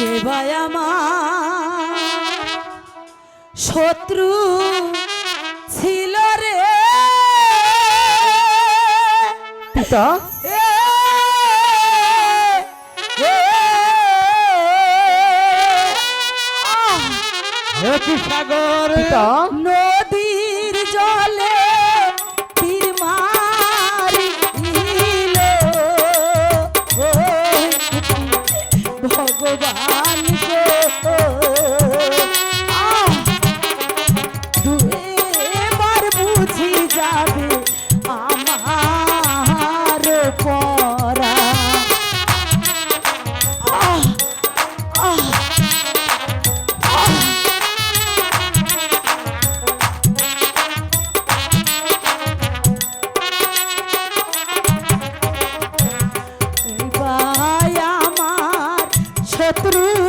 সেবাই আমার। শত্রু ছিল রে। পিতা? সাগর? পিতা? শত্রু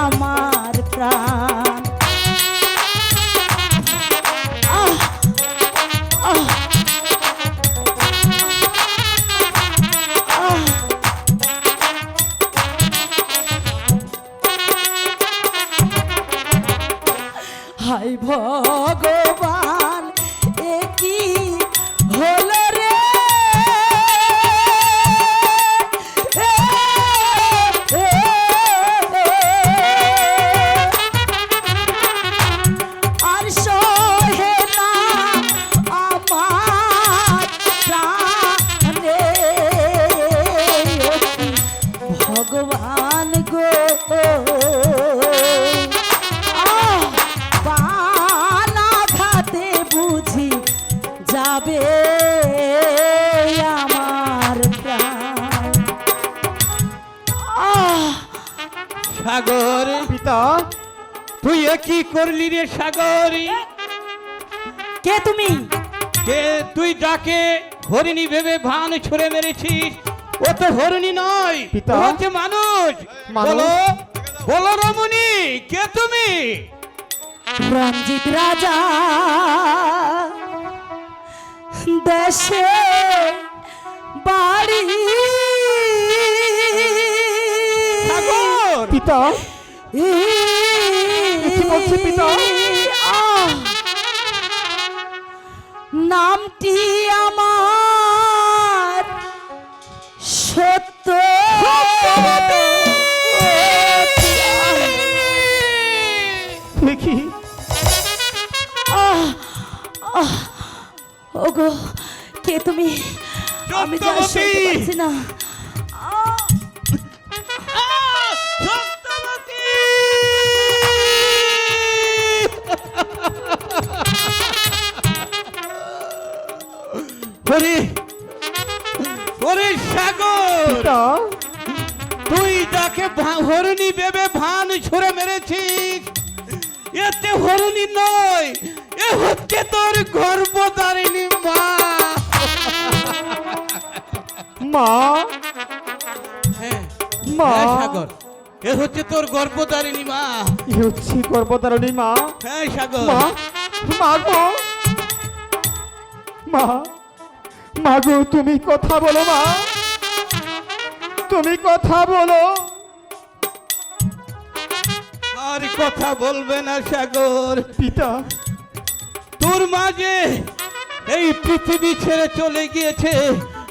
আমার প্রাণ। ভগবান এ কি হলো? যাবে আমার সাগর। পিতা তুই কি করলি রে সাগর? কে তুমি? কে তুই ডাকে হরিণী ভেবে ভান ছুড়ে মেরেছিস? ও তো হরিণী নয় পিতা। হচ্ছে মানুষ। মানুষ। বলো বলো রমণী কে তুমি? রঞ্জিত রাজা। দেশে বাড়ি। সাগর! পিতা। কি বলছে পিতা? নামটি আমার সত্য। দেখি। ওগো কে তুমি আমি যা! শুনতে পারছি না! হরি হরি সাগর তুই ভা- হরিণী ভেবে ভান ছুড়ে মেরেছিস এতে হরিণী নয় এ হচ্ছে তোর গর্ভধারিণী মা। মা হ্যাঁ মা। হ্যাঁ, সাগর। এ হচ্ছে তোর গর্ভধারিণী মা। এ হচ্ছে গর্ভধারণী মা। হ্যাঁ সাগর। মা মা গো। মা মা গো তুমি কথা বলো মা। তুমি কথা বলো। আর কথা বলবে না সাগর। পিতা। তোর মাঝে এই পৃথিবী ছেড়ে চলে গিয়েছে